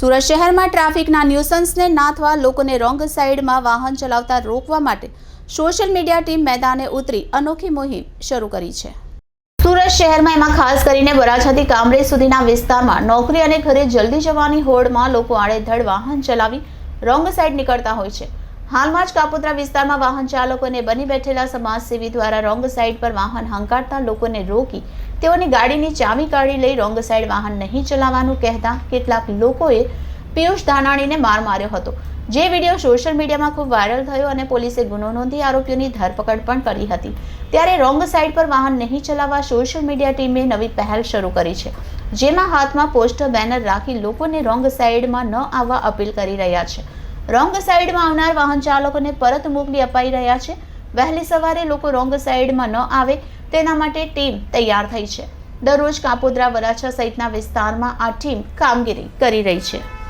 સુરત શહેરમાં ટ્રાફિકના ન્યુસન્સને નાથવા લોકોને રોંગ સાઈડમાં વાહન ચલાવતા રોકવા માટે સોશિયલ મીડિયા ટીમ મેદાને ઉતરી અનોખી મુહિમ શરૂ કરી છે. સુરત શહેરમાં એમાં ખાસ કરીને વરાછાથી કામરેજ સુધીના વિસ્તારમાં નોકરી અને ઘરે જલ્દી જવાની હોડમાં લોકો આડેધડ વાહન ચલાવી રોંગ સાઈડ નીકળતા હોય છે. હાલમાં જ કાપોદ્રા વિસ્તારમાં વાહન ચાલકોને બની બેઠેલા સમાજસેવી દ્વારા રોંગ સાઈડ પર વાહન હંકારતા લોકોને રોકી તેઓની ગાડીની ચાવી કાઢી લઈ રોંગ સાઈડ વાહન નહીં ચલાવવાનું કહેતા કેટલાક લોકોએ પિયુષ ધાનાણીને માર માર્યો હતો. જે વીડિયો સોશિયલ મીડિયામાં ખૂબ વાયરલ થયો અને પોલીસે ગુનો નોંધી આરોપીઓની ધરપકડ પણ કરી હતી. ત્યારે રોંગ સાઈડ પર વાહન નહીં ચલાવવા સોશિયલ મીડિયા ટીમે નવી પહેલ શરૂ કરી છે. જેમાં હાથમાં પોસ્ટર બેનર રાખી લોકોને રોંગ સાઈડમાં ન આવવા અપીલ કરી રહ્યા છે. રોંગ સાઈડમાં આવનાર વાહન ચાલકોને પરત મોકલી અપાઈ રહ્યા છે. વહેલી સવારે લોકો રોંગ સાઈડમાં ન આવે તેના માટે ટીમ તૈયાર થઈ છે. દરરોજ કાપોદ્રા વરાછા સહિતના વિસ્તારમાં આ ટીમ કામગીરી કરી રહી છે.